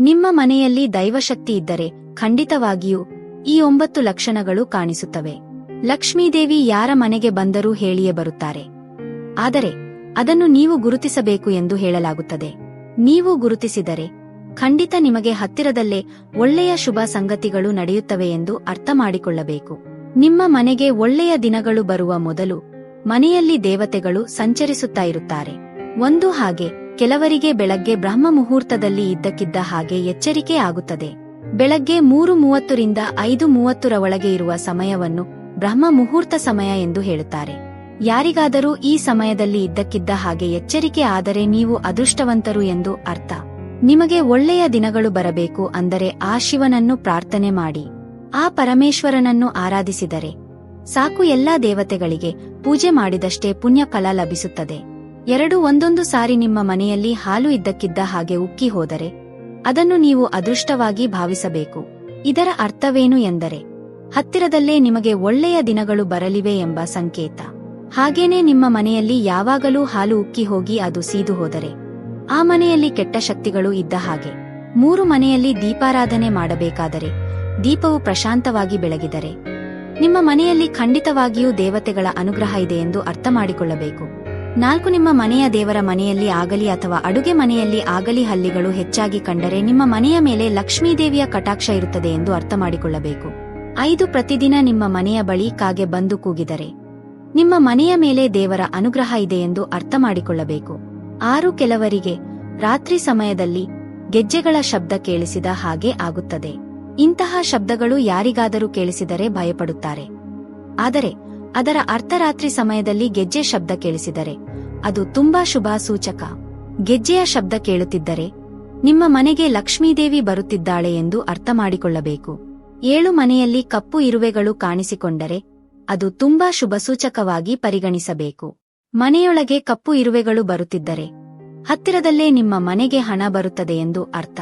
ನಿಮ್ಮ ಮನೆಯಲ್ಲಿ ದೈವಶಕ್ತಿ ಇದ್ದರೆ ಖಂಡಿತವಾಗಿಯೂ ಈ ಒಂಬತ್ತು ಲಕ್ಷಣಗಳು ಕಾಣಿಸುತ್ತವೆ. ಲಕ್ಷ್ಮೀದೇವಿ ಯಾರ ಮನೆಗೆ ಬಂದರೂ ಹೇಳಿಯೇ ಬರುತ್ತಾರೆ. ಆದರೆ ಅದನ್ನು ನೀವು ಗುರುತಿಸಬೇಕು ಎಂದು ಹೇಳಲಾಗುತ್ತದೆ. ನೀವು ಗುರುತಿಸಿದರೆ ಖಂಡಿತ ನಿಮಗೆ ಹತ್ತಿರದಲ್ಲೇ ಒಳ್ಳೆಯ ಶುಭ ಸಂಗತಿಗಳು ನಡೆಯುತ್ತವೆ ಎಂದು ಅರ್ಥ ಮಾಡಿಕೊಳ್ಳಬೇಕು. ನಿಮ್ಮ ಮನೆಗೆ ಒಳ್ಳೆಯ ದಿನಗಳು ಬರುವ ಮೊದಲು ಮನೆಯಲ್ಲಿ ದೇವತೆಗಳು ಸಂಚರಿಸುತ್ತಾ ಇರುತ್ತಾರೆ. ಒಂದು ಹಾಗೆ ಕೆಲವರಿಗೆ ಬೆಳಗ್ಗೆ ಬ್ರಹ್ಮ ಮುಹೂರ್ತದಲ್ಲಿ ಇದ್ದಕ್ಕಿದ್ದ ಹಾಗೆ ಎಚ್ಚರಿಕೆ ಆಗುತ್ತದೆ. ಬೆಳಗ್ಗೆ ಮೂರು ಮೂವತ್ತರಿಂದ ಐದು ಮೂವತ್ತರ ಒಳಗೆ ಇರುವ ಸಮಯವನ್ನು ಬ್ರಹ್ಮ ಮುಹೂರ್ತ ಸಮಯ ಎಂದು ಹೇಳುತ್ತಾರೆ. ಯಾರಿಗಾದರೂ ಈ ಸಮಯದಲ್ಲಿ ಇದ್ದಕ್ಕಿದ್ದ ಹಾಗೆ ಎಚ್ಚರಿಕೆ ಆದರೆ ನೀವು ಅದೃಷ್ಟವಂತರು ಎಂದು ಅರ್ಥ. ನಿಮಗೆ ಒಳ್ಳೆಯ ದಿನಗಳು ಬರಬೇಕು ಅಂದರೆ ಆ ಶಿವನನ್ನು ಪ್ರಾರ್ಥನೆ ಮಾಡಿ. ಆ ಪರಮೇಶ್ವರನನ್ನು ಆರಾಧಿಸಿದರೆ ಸಾಕು ಎಲ್ಲಾ ದೇವತೆಗಳಿಗೆ ಪೂಜೆ ಮಾಡಿದಷ್ಟೇ ಪುಣ್ಯ ಫಲ ಲಭಿಸುತ್ತದೆ. ಎರಡು ಒಂದೊಂದು ಸಾರಿ ನಿಮ್ಮ ಮನೆಯಲ್ಲಿ ಹಾಲು ಇದ್ದಕ್ಕಿದ್ದ ಹಾಗೆ ಉಕ್ಕಿ ಹೋದರೆ ಅದನ್ನು ನೀವು ಅದೃಷ್ಟವಾಗಿ ಭಾವಿಸಬೇಕು. ಇದರ ಅರ್ಥವೇನು ಎಂದರೆ, ಹತ್ತಿರದಲ್ಲೇ ನಿಮಗೆ ಒಳ್ಳೆಯ ದಿನಗಳು ಬರಲಿವೆ ಎಂಬ ಸಂಕೇತ. ಹಾಗೇನೇ ನಿಮ್ಮ ಮನೆಯಲ್ಲಿ ಯಾವಾಗಲೂ ಹಾಲು ಉಕ್ಕಿ ಹೋಗಿ ಅದು ಸೀದು ಹೋದರೆ, ಆ ಮನೆಯಲ್ಲಿ ಕೆಟ್ಟ ಶಕ್ತಿಗಳು ಇದ್ದ ಹಾಗೆ. ಮೂರು ಮನೆಯಲ್ಲಿ ದೀಪಾರಾಧನೆ ಮಾಡಬೇಕಾದರೆ, ದೀಪವು ಪ್ರಶಾಂತವಾಗಿ ಬೆಳಗಿದರೆ, ನಿಮ್ಮ ಮನೆಯಲ್ಲಿ ಖಂಡಿತವಾಗಿಯೂ ದೇವತೆಗಳ ಅನುಗ್ರಹ ಇದೆ ಎಂದು ಅರ್ಥ ಮಾಡಿಕೊಳ್ಳಬೇಕು ನಾಲ್ಕು ನಿಮ್ಮ ಮನೆಯ ದೇವರ ಮನೆಯಲ್ಲಿ ಆಗಲಿ ಅಥವಾ ಅಡುಗೆ ಮನೆಯಲ್ಲಿ ಆಗಲಿ ಹಲ್ಲಿಗಳು ಹೆಚ್ಚಾಗಿ ಕಂಡರೆ ನಿಮ್ಮ ಮನೆಯ ಮೇಲೆ ಲಕ್ಷ್ಮೀದೇವಿಯ ಕಟಾಕ್ಷ ಇರುತ್ತದೆ ಎಂದು ಅರ್ಥ ಮಾಡಿಕೊಳ್ಳಬೇಕು. ಐದು ಪ್ರತಿದಿನ ನಿಮ್ಮ ಮನೆಯ ಬಳಿ ಕಾಗೆ ಬಂದು ಕೂಗಿದರೆ. ನಿಮ್ಮ ಮನೆಯ ಮೇಲೆ ದೇವರ ಅನುಗ್ರಹ ಇದೆ ಎಂದು ಅರ್ಥ ಮಾಡಿಕೊಳ್ಳಬೇಕು. ಆರು ಕೆಲವರಿಗೆ ರಾತ್ರಿ ಸಮಯದಲ್ಲಿ ಗೆಜ್ಜೆಗಳ ಶಬ್ದ ಕೇಳಿಸಿದ ಹಾಗೆ ಆಗುತ್ತದೆ. ಇಂತಹ ಶಬ್ದಗಳು ಯಾರಿಗಾದರೂ ಕೇಳಿಸಿದರೆ ಭಯಪಡುತ್ತಾರೆ. ಆದರೆ ಅದರ ಅರ್ಧರಾತ್ರಿ ಸಮಯದಲ್ಲಿ ಗೆಜ್ಜೆ ಶಬ್ದ ಕೇಳಿಸಿದರೆ, ಅದು ತುಂಬಾ ಶುಭ ಸೂಚಕ ಗೆಜ್ಜೆಯ ಶಬ್ದ ಕೇಳುತ್ತಿದ್ದರೆ, ನಿಮ್ಮ ಮನೆಗೆ ಲಕ್ಷ್ಮೀದೇವಿ ಬರುತ್ತಿದ್ದಾಳೆ ಎಂದು ಅರ್ಥ ಮಾಡಿಕೊಳ್ಳಬೇಕು. ಏಳು ಮನೆಯಲ್ಲಿ ಕಪ್ಪು ಇರುವೆಗಳು ಕಾಣಿಸಿಕೊಂಡರೆ, ಅದು ತುಂಬಾ ಶುಭಸೂಚಕವಾಗಿ ಪರಿಗಣಿಸಬೇಕು. ಮನೆಯೊಳಗೆ ಕಪ್ಪು ಇರುವೆಗಳು ಬರುತ್ತಿದ್ದರೆ, ಹತ್ತಿರದಲ್ಲೇ ನಿಮ್ಮ ಮನೆಗೆ ಹಣ ಬರುತ್ತದೆ ಎಂದು ಅರ್ಥ.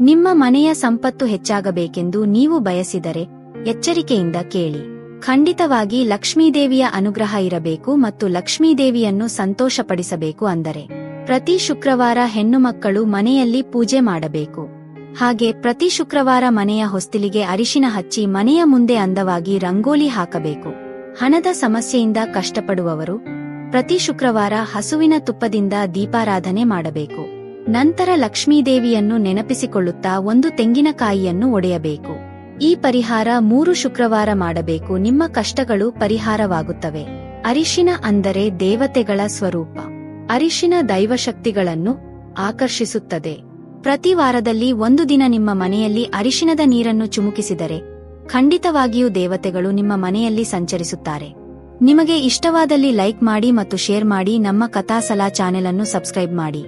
ನಿಮ್ಮ ಮನೆಯ ಸಂಪತ್ತು ಹೆಚ್ಚಾಗಬೇಕೆಂದು ನೀವು ಬಯಸಿದರೆ, ಎಚ್ಚರಿಕೆಯಿಂದ ಕೇಳಿ. ಖಂಡಿತವಾಗಿ ಲಕ್ಷ್ಮೀದೇವಿಯ ಅನುಗ್ರಹ ಇರಬೇಕು ಮತ್ತು ಲಕ್ಷ್ಮೀದೇವಿಯನ್ನು ಸಂತೋಷಪಡಿಸಬೇಕು ಅಂದರೆ, ಪ್ರತಿ ಶುಕ್ರವಾರ ಹೆಣ್ಣುಮಕ್ಕಳು ಮನೆಯಲ್ಲಿ ಪೂಜೆ ಮಾಡಬೇಕು. ಹಾಗೆ ಪ್ರತಿ ಶುಕ್ರವಾರ ಮನೆಯ ಹೊಸ್ತಿಲಿಗೆ ಅರಿಶಿನ ಹಚ್ಚಿ ಮನೆಯ ಮುಂದೆ ಅಂದವಾಗಿ ರಂಗೋಲಿ ಹಾಕಬೇಕು. ಹಣದ ಸಮಸ್ಯೆಯಿಂದ ಕಷ್ಟಪಡುವವರು, ಪ್ರತಿ ಶುಕ್ರವಾರ ಹಸುವಿನ ತುಪ್ಪದಿಂದ ದೀಪಾರಾಧನೆ ಮಾಡಬೇಕು. ನಂತರ ಲಕ್ಷ್ಮೀದೇವಿಯನ್ನು ನೆನಪಿಸಿಕೊಳ್ಳುತ್ತಾ ಒಂದು ತೆಂಗಿನಕಾಯಿಯನ್ನು ಒಡೆಯಬೇಕು. ಈ ಪರಿಹಾರ ಮೂರು ಶುಕ್ರವಾರ ಮಾಡಬೇಕು. ನಿಮ್ಮ ಕಷ್ಟಗಳು ಪರಿಹಾರವಾಗುತ್ತವೆ. ಅರಿಶಿನ ಅಂದರೆ ದೇವತೆಗಳ ಸ್ವರೂಪ. ಅರಿಶಿನ ದೈವಶಕ್ತಿಗಳನ್ನು ಆಕರ್ಷಿಸುತ್ತದೆ. ಪ್ರತಿ ವಾರದಲ್ಲಿ ಒಂದು ದಿನ ನಿಮ್ಮ ಮನೆಯಲ್ಲಿ ಅರಿಶಿನದ ನೀರನ್ನು ಚುಮುಕಿಸಿದರೆ, ಖಂಡಿತವಾಗಿಯೂ ದೇವತೆಗಳು ನಿಮ್ಮ ಮನೆಯಲ್ಲಿ ಸಂಚರಿಸುತ್ತಾರೆ. ನಿಮಗೆ ಇಷ್ಟವಾದಲ್ಲಿ ಲೈಕ್ ಮಾಡಿ ಮತ್ತು ಶೇರ್ ಮಾಡಿ. ನಮ್ಮ ಕಥಾಸಲಾ ಚಾನೆಲ್ ಅನ್ನು ಸಬ್ಸ್ಕ್ರೈಬ್ ಮಾಡಿ.